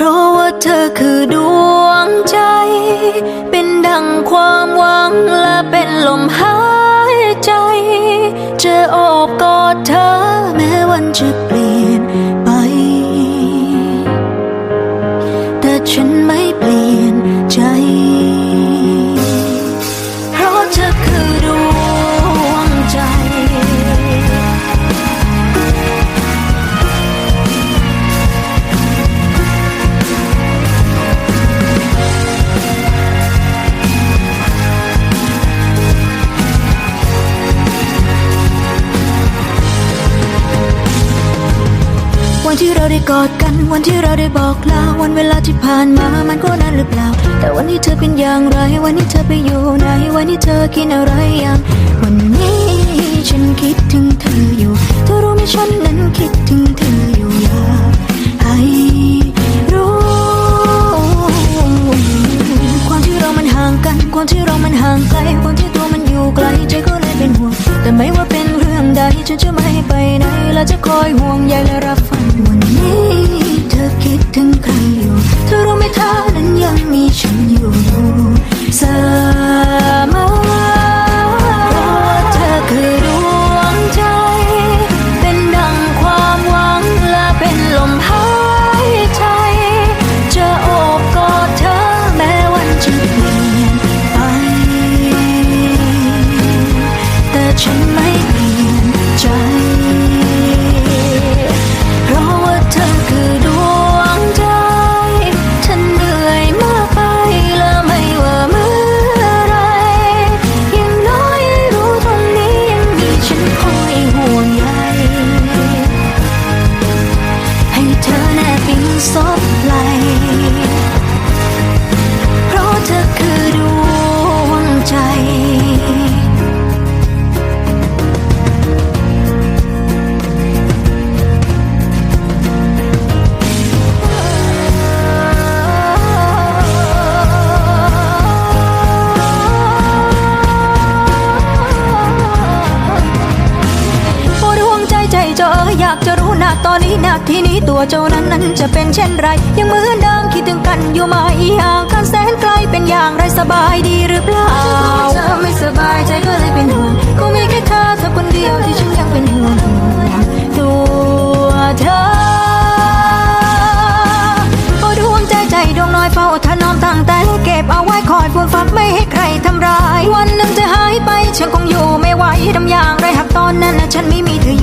เธอคือดวงใจ เป็นดังความหวังและเป็นลมหายใจ จะโอบกอดเธอแม้วันจะ วันที่เราได้กอดกัน วันที่เราได้บอกลา วันเวลาที่ผ่านมา มันก็นานหรือเปล่า แต่วันนี้เธอเป็นอย่างไร วันนี้เธอไปอยู่ไหน วันนี้เธอกินอะไรยังวันนี้ฉันคิดถึงเธออยู่ เธอรู้ไหมฉันนั้นคิดถึงเธออยู่อยากให้รู้ ความที่เรามันห่างกัน ความที่เรามันห่างไกล ความที่ตัวมันอยู่ไกล ใจก็เลยเป็นห่วง แต่ไม่ว่าเป็น เรื่องใดฉันจะไม่ไปไหน และจะคอยห่วงใยและรับฟังวันนี้เธอคิดถึงใครอยู่ เธอรู้ไหมเธอนั้นยังมีฉันอยู่เสมอเพราะว่าเธอคือดวงใจ เป็นดังความหวังและเป็นลมหายใจ จะโอบกอดเธอแม้วันจะเปลี่ยนไป แต่ฉันไม่าตอนนี้นาทีนี้ตัวเจ้านั้นนั้นจะเป็นเช่นไร ยังเหมือนเดิมคิดถึงกันอยู่ไหมห่างกันแสนไกลเป็นอย่างไรสบายดีหรือเปล่าเธอไม่สบายใจก็เลยเป็นห่วงก็มีแค่เธอเธอคนเดียวที่ฉันยังเป็นห่วงตัวเธอโอ้ดวงใจใจดวงน้อยเฝ้าถนอมตั้งแต่เก็บเอาไว้คอยฟูมฟักไม่ให้ใครทำร้าย วันหนึ่งจะหายไปฉันคงอยู่ไม่ไหวทำอย่างไรหากตอนนั้นฉันไม่มีเธอ